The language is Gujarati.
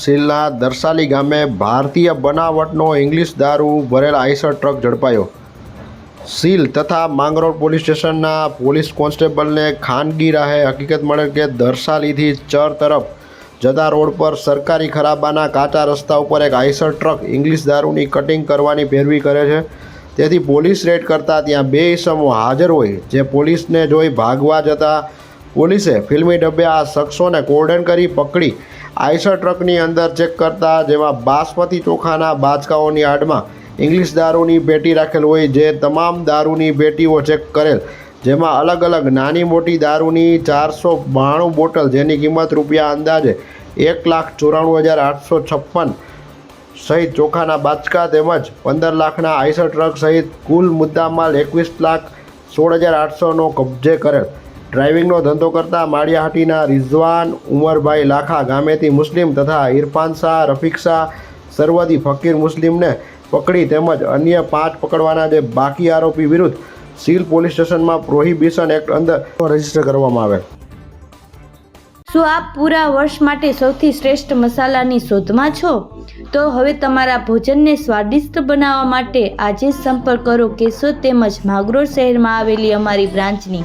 સિલના દરસાલી ગામે ભારતીય બનાવટનો ઇંગ્લિશ દારૂ ભરેલા આઈસર ટ્રક ઝડપાયો. સીલ તથા માંગરોળ પોલીસ સ્ટેશનના પોલીસ કોન્સ્ટેબલને ખાનગી રાહે હકીકત મળે કે દરસાલીથી ચર તરફ જતા રોડ પર સરકારી ખરાબાના કાચા રસ્તા ઉપર એક આઈસર ટ્રક ઇંગ્લિશ દારૂની કટિંગ કરવાની પેરવી કરે છે. તેથી પોલીસ રેડ કરતાં ત્યાં બે ઇસમો હાજર હોય, જે પોલીસને જોઈ ભાગવા જતા પોલીસે ફિલ્મી ડબ્બે આ શખ્સોને કોર્ડન કરી પકડી. આઈસર ટ્રકની અંદર ચેક કરતા જેમાં બાસમતી ચોખાના બાચકાઓની આડમાં ઇંગ્લિશ દારૂની પેટી રાખેલ હોય જે તમામ દારૂની પેટીઓ ચેક કરેલ. જેમાં અલગ અલગ નાની મોટી દારૂની ચારસો બાણું બોટલ જેની કિંમત રૂપિયા અંદાજે એક લાખ ચોરાણું હજાર આઠસો છપ્પન સહિત ચોખાના બાચકા તેમજ પંદર લાખના આઈસર ટ્રક સહિત કુલ મુદ્દામાલ એકવીસ લાખ સોળ હજાર આઠસોનો કબજે કરેલ. ડ્રાઇવિંગનો ધંધો કરતા માળિયાહાટીના રિઝવાન ઉમરભાઈ લાખા ગામેથી મુસ્લિમ તથા ઇરફાન શાહ, રફીક શાહ, સરવદી ફકીર મુસ્લિમને પકડી તેમજ અન્ય પાંચ પકડવાના જે બાકી આરોપી વિરુદ્ધ સીલ પોલીસ સ્ટેશનમાં પ્રોહિબિશન એક્ટ અંદર રજિસ્ટર કરવામાં આવેલ. શું આપ પૂરા વર્ષ માટે સૌથી શ્રેષ્ઠ મસાલાની શોધમાં છો? તો હવે તમારા ભોજનને સ્વાદિષ્ટ બનાવવા માટે આજે સંપર્ક કરો કેશોદ તેમજ માગરોળ શહેરમાં આવેલી અમારી બ્રાન્ચની.